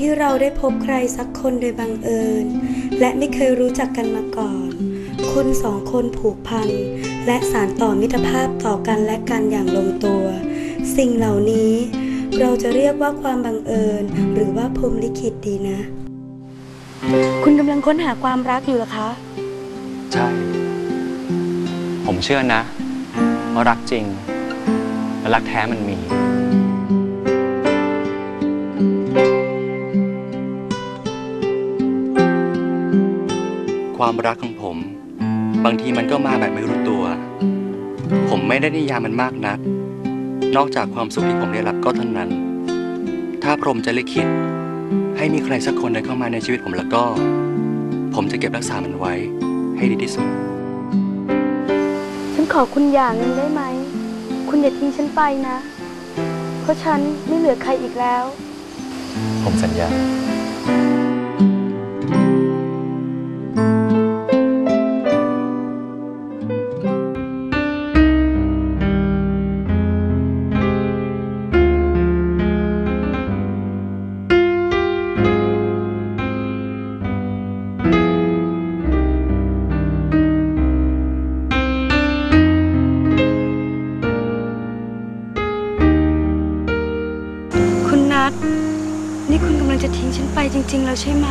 ที่เราได้พบใครสักคนโดยบังเอิญ และไม่เคยรู้จักกันมาก่อนคนสองคนผูกพัน และสารต่อมิตรภาพต่อกันและกันอย่างลงตัว สิ่งเหล่านี้ เราจะเรียกว่าความบังเอิญ หรือว่าพรหมลิขิตดีนะ คุณกำลังค้นหาความรักอยู่เหรอคะ ใช่ ผมเชื่อนะว่ารักจริงและรักแท้มันมี ความรักของผม บางทีมันก็มาแบบไม่รู้ตัว ผมไม่ได้นิยามมันมากนัก นอกจากความสุขที่ผมได้รับก็เท่านั้น ถ้าพรหมจะลิขิตให้มีใครสักคนเดินเข้ามาในชีวิตผมแล้วก็ ผมจะเก็บรักษามันไว้ให้ดีที่สุด ฉันขอคุณอย่างหนึ่งได้ไหม คุณอย่าทิ้งฉันไปนะ เพราะฉันไม่เหลือใครอีกแล้ว ผมสัญญาัตนี่คุณกำลังจะทิ้งฉันไปจริง ๆ แล้วใช่ไหม